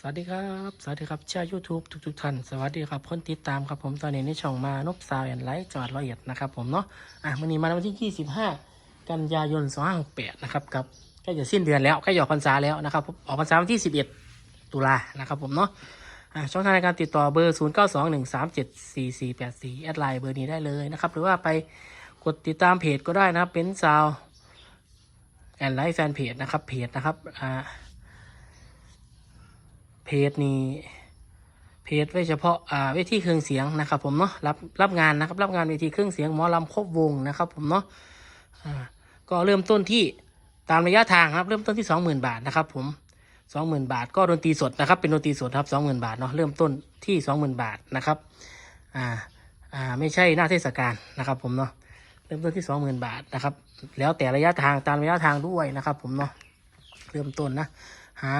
สวัสดีครับ สวัสดีครับชาว YouTube ทุกทุกท่าน สวัสดีครับคนติดตามครับผมตอนนี้ในช่องมานบสาวแอนไลท์จังหวัดร้อยเอ็ดนะครับผมเนาะอะวันนี้มาวันที่ 25 กันยายน2568นะครับกับใกล้จะสิ้นเดือนแล้วใกล้จะออกพรรษาแล้วนะครับผมออกพรรษาวันที่ 11 ตุลานะครับผมเนาะอะช่องทางในการติดต่อเบอร์ 0921374484 แอดไลน์เบอร์นี้ได้เลยนะครับหรือว่าไปกดติดตามเพจก็ได้นะครับเป็นซาวแอนไลท์แฟนเพจนะครับเพจนะครับอ่า เพจนี้เพจไว้เฉพาะอ่าเวทีเครื่องเสียงนะครับ ผมเนาะรับรับงานนะครับรับงานเวทีเครื่องเสียงหมอลำครบวงนะครับ ผมเนาะอ่าก็เริ่มต้นที่ตามระยะทางครับเริ่มต้นที่สองหมื่นบาทนะครับ ผมสองหมื่นบาท ก็ดนตรีสดนะครับเป็นดนตรีสดครับสองหมื่นบาทเนาะเริ่มต้นที่สองหมื่นบาทนะครับอ่าอ่าไม่ใช่หน้าเทศกาลนะครับ ผมเนาะเริ่มต้นที่สองหมื่นบาทนะครับ แล้วแต่ระยะทางตามระยะทางด้วยนะครับ ผมเนาะเริ่มต้นนะหา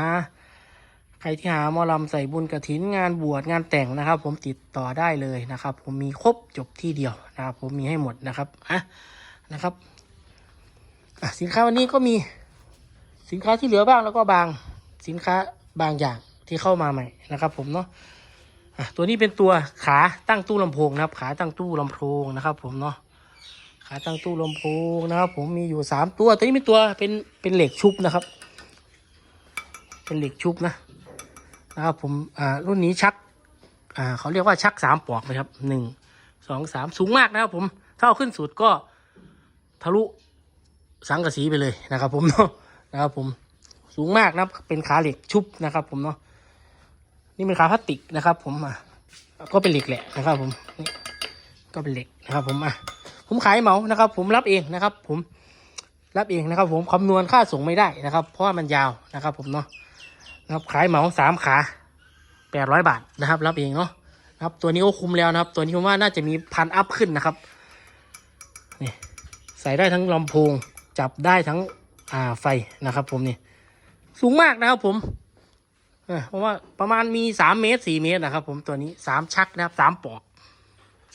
รที่หาหมอลำใส่บุญกระถินงานบวชงานแต่งนะครับ ผมติดต่อได้เลยนะครับ ผมมีครบจบที่เดียวนะครับ ผมมีให้หมดนะครับอะนะครับอะสินค้าวันนี้ก็มีสินค้าที่เหลือบ้างแล้วก็บางสินค้าบางอย่างที่เข้ามาใหม่นะครับ ผมเนาะอะตัวนี้เป็นตัวขาตั้งตู้ลำโพงนะครับ ขาตั้งตู้ลำโพงนะครับ ผมเนาะขาตั้งตู้ลำโพงนะครับ ผมมีอยู่สามตัวตัวนี้เป็นตัวเป็นเป็นเหล็กชุบนะครับ เป็นเหล็กชุบนะ นะครับผมอ่ารุ่นนี้ชักอ่าเขาเรียกว่าชักสามปลอกนะครับหนึ่งสองสามสูงมากนะครับผมถ้าเอาขึ้นสุดก็ทะลุสังกะสีไปเลยนะครับ ผมเนาะนะครับผมสูงมากนะครับเป็นขาเหล็กชุบนะครับ ผมเนาะนี่เป็นขาพลาสติกนะครับ ผมอะก็เป็นเหล็กแหละนะครับ ผมนี่ก็เป็นเหล็กนะครับ ผมอะผมขายเหมานะครับ ผมรับเองนะครับ ผมรับเองนะครับ ผมคำนวณค่าส่งไม่ได้นะครับ เพราะว่ามันยาวนะครับ ผมเนาะ นะครับขายเหมาสามขาแปดร้อยบาทนะครับ รับเองเนาะนะครับ ตัวนี้ก็คุ้มแล้วนะครับ ตัวนี้ผมว่าน่าจะมีพันอัพขึ้นนะครับนี่ใส่ได้ทั้งลำโพงจับได้ทั้งอ่าไฟนะครับ ผมนี่สูงมากนะครับผมเพราะว่าประมาณมีสามเมตรสี่เมตรนะครับ ผมตัวนี้สามชักนะครับสามปอก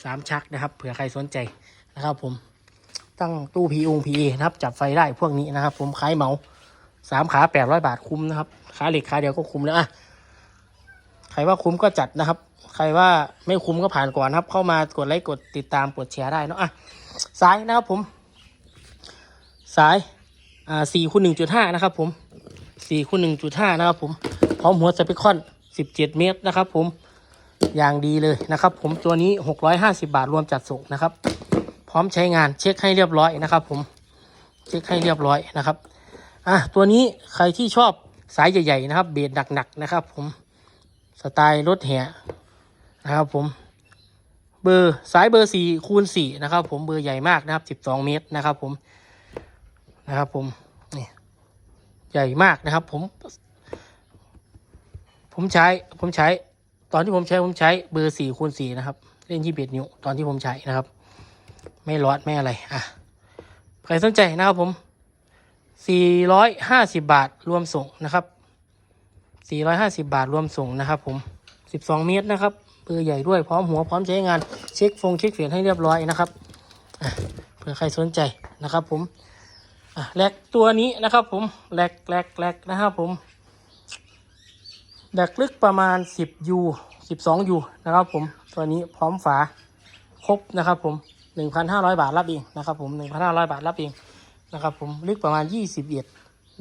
สามชักนะครับเผื่อใครสนใจนะครับ ผมตั้งตู้พีองพีนะครับ จับไฟได้พวกนี้นะครับ ผมขายเหมาสามขาแปดร้อยบาทคุ้มนะครับ ขาเหล็กขาเดียวก็คุ้มแล้วอะใครว่าคุ้มก็จัดนะครับ ใครว่าไม่คุ้มก็ผ่านก่อนครับ เข้ามากดไลค์กดติดตามกดแชร์ได้เนาะอะสายนะครับผม สายอ่าสี่คูณหนึ่งจุดห้านะครับ ผมสี่คูณหนึ่งจุดห้านะครับ ผมพร้อมหัวสเปคอนสิบเจ็ดเมตรนะครับ ผมอย่างดีเลยนะครับ ผมตัวนี้หกร้อยห้าสิบาทรวมจัดส่งนะครับ พร้อมใช้งานเช็คให้เรียบร้อยนะครับ ผมเช็คให้เรียบร้อยนะครับอะตัวนี้ใครที่ชอบ สายใหญ่ๆนะครับ เบสหนักๆนะครับ ผมสไตล์รถแห่นะครับ ผม เบอร์สายเบอร์สี่คูณสี่นะครับ ผมเบอร์ใหญ่มากนะครับสิบสองเมตรนะครับ ผมนะครับ ผมนี่ใหญ่มากนะครับ ผม ผมใช้ผมใช้ ตอนที่ผมใช้ผมใช้เบอร์สี่คูณสี่นะครับ เล่นยี่สิบเอ็ดนิ้วตอนที่ผมใช้นะครับ ไม่ร้อนไม่อะไรอะใครสนใจนะครับผม 450 บาทรวมส่งนะครับ 450 บาทรวมส่งนะครับ ผม 12 เมตรนะครับเบอร์ใหญ่ด้วยพร้อมหัวพร้อมใช้งานเช็คฟงเช็คเฟียนให้เรียบร้อยนะครับเผื่อใครสนใจนะครับผมอะแลกตัวนี้นะครับผมแลกแลกแลกนะครับผมแลกลึกประมาณ 10ยู12ยูนะครับผมตัวนี้พร้อมฝาครบนะครับผม 1,500 บาทรับเองนะครับผม 1,500 บาทรับเอง นะครับผมลึกประมาณยี่สิบเอ็ด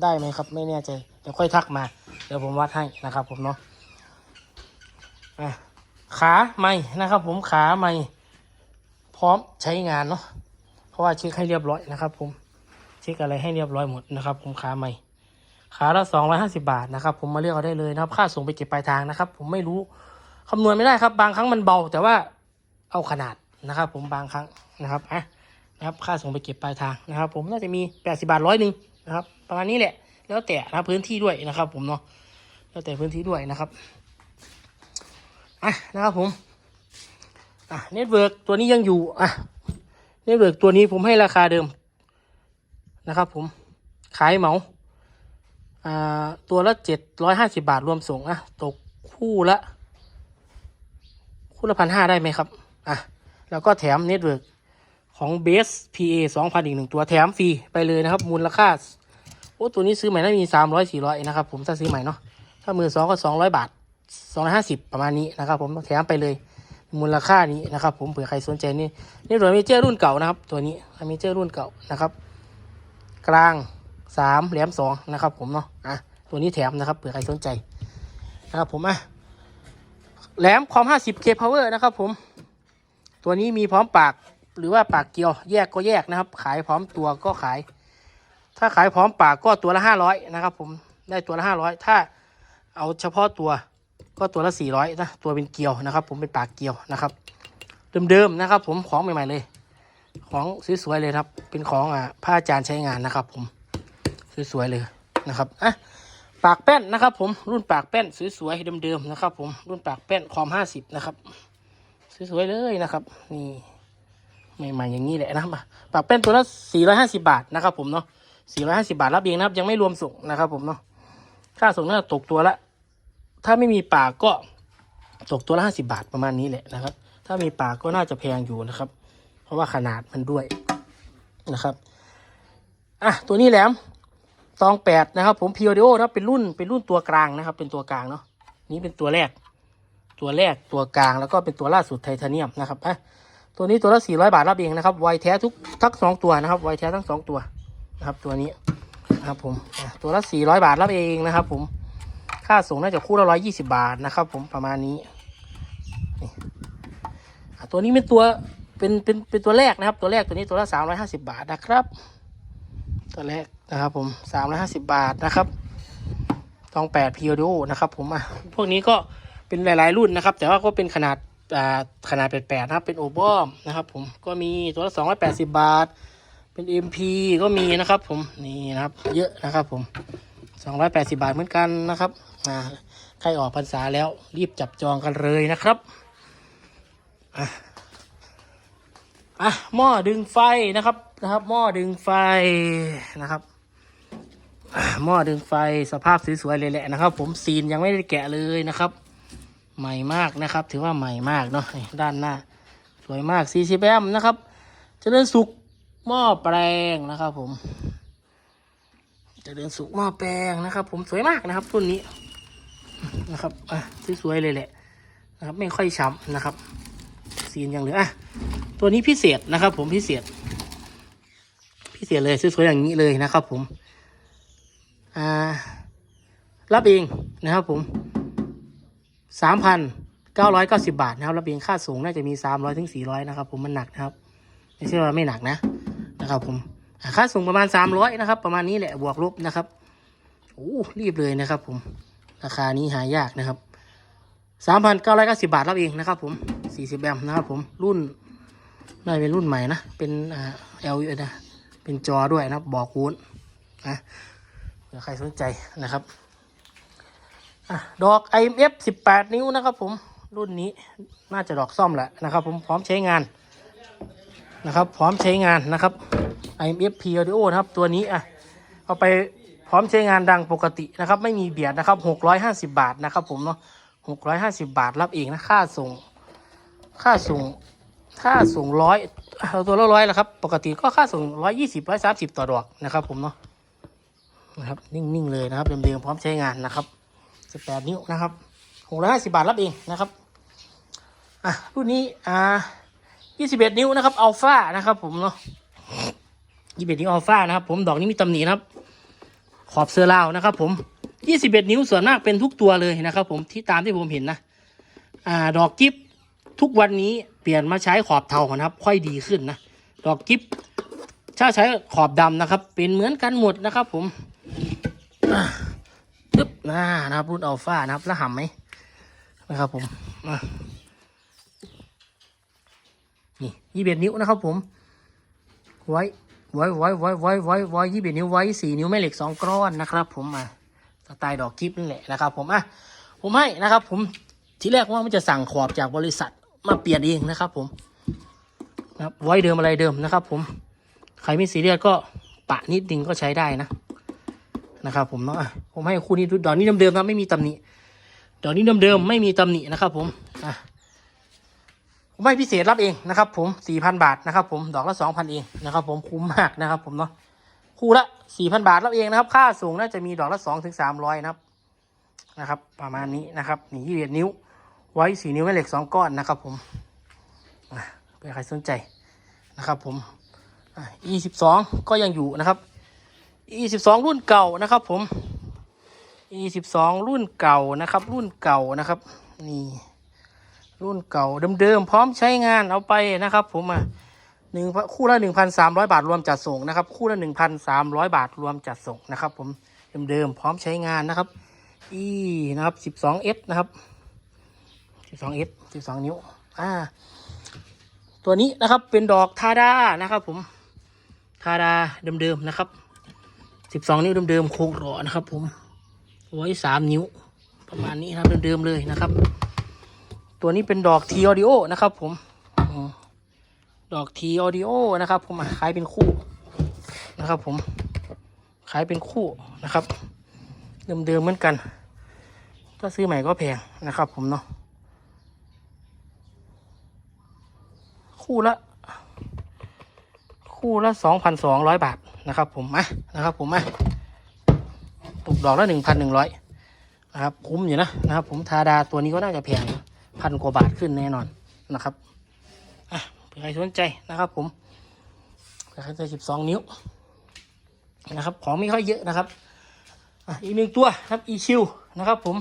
ได้ไหมครับ ไม่แน่ใจ เดี๋ยวค่อยทักมา เดี๋ยวผมวัดให้นะครับผมเนาะขาไม่นะครับผมขาไม่พร้อมใช้งานเนาะเพราะว่าเช็คให้เรียบร้อยนะครับผมเช็คอะไรให้เรียบร้อยหมดนะครับ ผมขาไม่ขาละสองร้อยห้าสิบาทนะครับ ผมมาเลือกเอาได้เลยนะครับ ค่าส่งไปเก็บปลายทางนะครับ ผมไม่รู้คำนวณไม่ได้ครับ บางครั้งมันเบา แต่ว่าเอาขนาดนะครับ ผมบางครั้งนะครับอะ นะครับ ค่าส่งไปเก็บปลายทางนะครับ ผมน่าจะมีแปดสิบาทร้อยหนึ่งนะครับ ประมาณนี้แหละ แล้วแต่นะพื้นที่ด้วยนะครับ ผมเนาะ แล้วแต่พื้นที่ด้วยนะครับ อะนะครับผม อะเน็ตเวิร์กตัวนี้ยังอยู่ อะเน็ตเวิร์กตัวนี้ผมให้ราคาเดิมนะครับ ผม ขายเหมา อ่า ตัวละเจ็ดร้อยห้าสิบาทรวมส่งอะ ตกคู่ละ คู่ละพันห้าได้ไหมครับ อะ แล้วก็แถมเน็ตเวิร์ก ของ Base PA 2,000 อีกหนึ่งตัวแถมฟรีไปเลยนะครับ มูลค่าโอ้ตัวนี้ซื้อใหม่น่ามี 300 400 นะครับ ผมถ้าซื้อใหม่เนาะถ้ามือสองก็สองร้อยบาทสองร้อยห้าสิบประมาณนี้นะครับ ผมแถมไปเลย มูลค่านี้นะครับ ผมเผื่อใครสนใจนี่นี่ตัวเมเจอร์รุ่นเก่านะครับ ตัวนี้เมเจอร์รุ่นเก่านะครับ กลางสามแหลมสองนะครับ ผมเนาะอะตัวนี้แถมนะครับเผื่อใครสนใจนะครับผมอะแหลมคอม 50k power นะครับ ผม ตัวนี้มีพร้อมปาก หรือว่าปากเกลียวแยกก็แยกนะครับ ขายพร้อมตัวก็ขาย ถ้าขายพร้อมปากก็ตัวละห้าร้อยนะครับ ผมได้ตัวละห้าร้อยถ้าเอาเฉพาะตัวก็ตัวละสี่ร้อยนะตัวเป็นเกลียวนะครับ ผมเป็นปากเกลียวนะครับเดิมๆนะครับ ผมของใหม่ๆเลย ของสวยๆเลยครับ เป็นของอ่าผ้าจารย์ใช้งานนะครับ ผมสวยๆเลยนะครับอะปากแป้นนะครับผมรุ่นปากแป้นสวยๆเดิมๆนะครับ ผมรุ่นปากแป้นคอมห้าสิบนะครับสวยๆเลยนะครับ นี่ ใหม่ๆอย่างนี้แหละนะครับปากแป้นตัวละสี่ร้อยห้าสิบาทนะครับ ผมเนาะสี่ร้อยห้าสิบาทรับเองนะครับ ยังไม่รวมส่งนะครับ ผมเนาะค่าส่งน่าจะตกตัวละ ถ้าไม่มีปากก็ตกตัวละห้าสิบาทประมาณนี้แหละนะครับ ถ้ามีปากก็น่าจะแพงอยู่นะครับ เพราะว่าขนาดมันด้วยนะครับอะตัวนี้แหลมตองแปดนะครับ ผมพีโอดิโอนะเป็นรุ่นเป็นรุ่นตัวกลางนะครับ เป็นตัวกลางเนาะนี้เป็นตัวแรก ตัวแรกตัวกลางแล้วก็เป็นตัวล่าสุดไทเทเนียมนะครับอะ ตัวนี้ตัวละสี่ร้อยบาทรับเองนะครับไวแท้ทุกทั้งสองตัวนะครับไวแท้ทั้งสองตัวนะครับ ตัวนี้นะครับผมตัวละสี่ร้อยบาทรับเองนะครับ ผม ค่าส่งน่าจะคู่ละร้อยยี่สิบาทนะครับ ผมประมาณนี้ตัวนี้เป็นตัวเป็นเป็นเป็นตัวแรกนะครับ ตัวแรกตัวนี้ตัวละสามร้อยห้าสิบาทนะครับ ตัวแรกนะครับผมสามร้อยห้าสิบาทนะครับตองแปดพีโอดนะครับ ผมอะพวกนี้ก็เป็นหลาย ๆ รุ่นนะครับ แต่ว่าก็เป็นขนาด ขนาดแปดแปดนะครับ เป็นโอบอมนะครับ ผมก็มีตัวละสองร้อยแปดสิบาท เป็น MP ก็มีนะครับ ผมนี่นะครับ เยอะนะครับ ผมสองร้อยแปดสิบาทเหมือนกันนะครับอ่าใครออกพรรษาแล้วรีบจับจองกันเลยนะครับอะอะหม้อดึงไฟนะครับนะครับ หม้อดึงไฟนะครับหม้อดึงไฟสภาพสวยๆเลยแหละนะครับ ผมซีนยังไม่ได้แกะเลยนะครับ ใหม่มากนะครับ ถือว่าใหม่มากเนาะด้านหน้า สวยมากซีซีแบมนะครับเจริญสุกหม้อแปลงนะครับผมเจริญสุกหม้อแปลงนะครับ ผมสวยมากนะครับรุ่นนี้นะครับอะสวยๆเลยแหละนะครับ ไม่ค่อยช้ำนะครับซีนยังเหลืออะตัวนี้พิเศษนะครับ ผมพิเศษ พิเศษเลยสวยๆอย่างนี้เลยนะครับ ผมอ่ารับเองนะครับ ผม สามพันเก้าร้อยเก้าสิบาทนะครับรับเองค่าส่งน่าจะมีสามร้อยถึงสี่ร้อยนะครับ ผมมันหนักนะครับ ไม่ใช่ว่าไม่หนักนะนะครับผมค่าส่งประมาณสามร้อยนะครับ ประมาณนี้แหละบวกลบนะครับโอ้รีบเลยนะครับ ผมราคานี้หายากนะครับสามพันเก้าร้อยเก้าสิบาทรับเองนะครับ ผมสี่สิบแอมป์นะครับ ผมรุ่นน่าจะเป็นรุ่นใหม่นะ เป็นอ่า L นะเป็นจอด้วยนะบบอกคูณนะเผื่อใครสนใจนะครับ อะดอก IMF 18 นิ้วนะครับผมรุ่นนี้น่าจะดอกซ่อมแหละนะครับผมพร้อมใช้งานนะครับ พร้อมใช้งานนะครับ IMF P Audio นะครับตัวนี้อะเอาไปพร้อมใช้งานดังปกตินะครับ ไม่มีเบียดนะครับ 650 บาทนะครับผมเนาะ650 บาทรับเองนะค่าส่ง ค่าส่งค่าส่งร้อยเอาตัวละร้อยแล้วครับ ปกติก็ค่าส่งร้อยยี่สิบร้อยสามสิบต่อดอกนะครับผมเนาะนะครับนิ่งๆเลยนะครับเดิมๆพร้อมใช้งานนะครับ สิบแปดนิ้วนะครับหกร้อยห้าสิบาทรับเองนะครับอะรุ่นนี้อ่ายี่สิบเอ็ดนิ้วนะครับอัลฟานะครับ ผมเนาะยี่สิบเอ็ดนิ้วอัลฟานะครับ ผมดอกนี้มีตำหนินะครับ ขอบเสื้อลาวนะครับ ผมยี่สิบเอ็ดนิ้วส่วนมากเป็นทุกตัวเลยนะครับ ผมที่ตามที่ผมเห็นนะอ่าดอกกิฟทุกวันนี้เปลี่ยนมาใช้ขอบเทานะครับ ค่อยดีขึ้นนะดอกกิฟถ้าใช้ขอบดำนะครับ เป็นเหมือนกันหมดนะครับ ผม อะนะครับ รุ่นอัลฟานะครับแล้วหำไหมนะครับผมอะนี่ยี่สิบเอ็ดนิ้วนะครับ ผม ไว้ไว้ไว้ไว้ไว้ไว้ไว้ยี่สิบเอ็ดนิ้วไว้สี่นิ้วแม่เหล็กสองก้อนนะครับ ผมอะสไตล์ดอกกิฟนั่นแหละนะครับ ผมอะผมให้นะครับ ผมทีแรกว่ามันจะสั่งขอบจากบริษัทมาเปลี่ยนเองนะครับ ผมนะครับไว้เดิมอะไรเดิมนะครับ ผมใครไม่ซีเรียสก็ปะนิดนึงก็ใช้ได้นะ นะครับ ผมเนาะผมให้คู่นี้ดอกนี้เดิมๆนะไม่มีตำหนิดอกนี้เดิมๆไม่มีตำหนินะครับ ผมอะผมให้พิเศษรับเองนะครับ ผมสี่พันบาทนะครับ ผมดอกละสองพันเองนะครับ ผมคุ้มมากนะครับ ผมเนาะคู่ละสี่พันบาทรับเองนะครับ ค่าส่งน่าจะมีดอกละสองถึงสามร้อยนะครับนะครับ ประมาณนี้นะครับหนี่ยี่สิบนิ้ว ไว้สี่นิ้วแม่เหล็กสองก้อนนะครับ ผมเผื่อใครสนใจนะครับ ผมอะ e สิบสองก็ยังอยู่นะครับ e สิบสองรุ่นเก่านะครับผม e สิบสองรุ่นเก่านะครับ รุ่นเก่านะครับ นี่รุ่นเก่าเดิมๆพร้อมใช้งานเอาไปนะครับ ผมอะหนึ่งคู่ละหนึ่งพันสามร้อยบาทรวมจัดส่งนะครับ คู่ละหนึ่งพันสามร้อยบาทรวมจัดส่งนะครับ ผมเดิมๆพร้อมใช้งานนะครับ e นะครับสิบสอง s นะครับสิบสอง s สิบสองนิ้วอ่าตัวนี้นะครับเป็นดอกทาดานะครับ ผมทาดาเดิมๆนะครับ สิบสองนิ้วเดิมๆโค้งหล่อนะครับ ผมไว้สามนิ้ว ประมาณนี้นะครับเดิมๆเลยนะครับ ตัวนี้เป็นดอกทีออดิโอนะครับ ผมดอกทีออดิโอนะครับ ผมขายเป็นคู่นะครับ ผมขายเป็นคู่นะครับ เดิมๆเหมือนกัน ถ้าซื้อใหม่ก็แพงนะครับ ผมเนาะคู่ละ คู่ละสองพันสองร้อยบาท นะครับ ผมอะนะครับ ผมอะตกดอกละหนึ่งพันหนึ่งร้อยนะครับ คุ้มอยู่นะนะครับ ผมทาดาตัวนี้ก็น่าจะแพงพันกว่าบาทขึ้นแน่นอนนะครับอะใครสนใจนะครับ ผมเผื่อใจสิบสองนิ้วนะครับ ของไม่ค่อยเยอะนะครับอะอีกหนึ่งตัวครับ EQ นะครับ ผม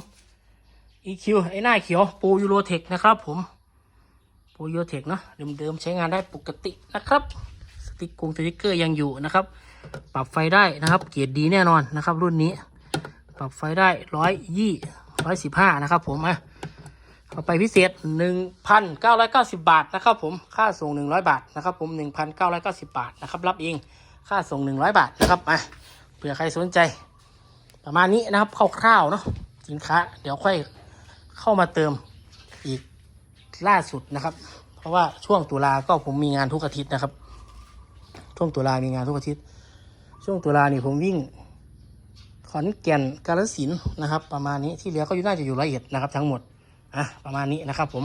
EQ ไอ้หน้าเขียวปูยูโรเทคนะครับ ผมปูยูโรเทคเนาะเดิมๆใช้งานได้ปกตินะครับ สติ๊กกงสติ๊กเกอร์ยังอยู่นะครับ ปรับไฟได้นะครับเกียรดีแน่นอนนะครับ รุ่นนี้ ปรับไฟได้ร้อยยี่ร้อยสิบห้านะครับผมอะเอาไปพิเศษหนึ่งพันเก้าร้อยเก้าสิบบาทนะครับผมค่าส่งหนึ่งร้อยบาทนะครับผมหนึ่งพันเก้าร้อยเก้าสิบบาทนะครับรับเองค่าส่งหนึ่งร้อยบาทนะครับอะเผื่อใครสนใจ ประมาณนี้นะครับคร่าวๆเนาะสินค้า เดี๋ยวค่อยเข้ามาเติมอีกล่าสุดนะครับ เพราะว่าช่วงตุลาก็ผมมีงานทุกอาทิตย์นะครับ ช่วงตุลามีงานทุกอาทิตย์ ช่วงตุลานี่ผมวิ่ง ขอนแก่นกาลสินนะครับ ประมาณนี้ที่เหลือก็อยู่น่าจะอยู่ละเอียดนะครับ ทั้งหมดอะประมาณนี้นะครับผม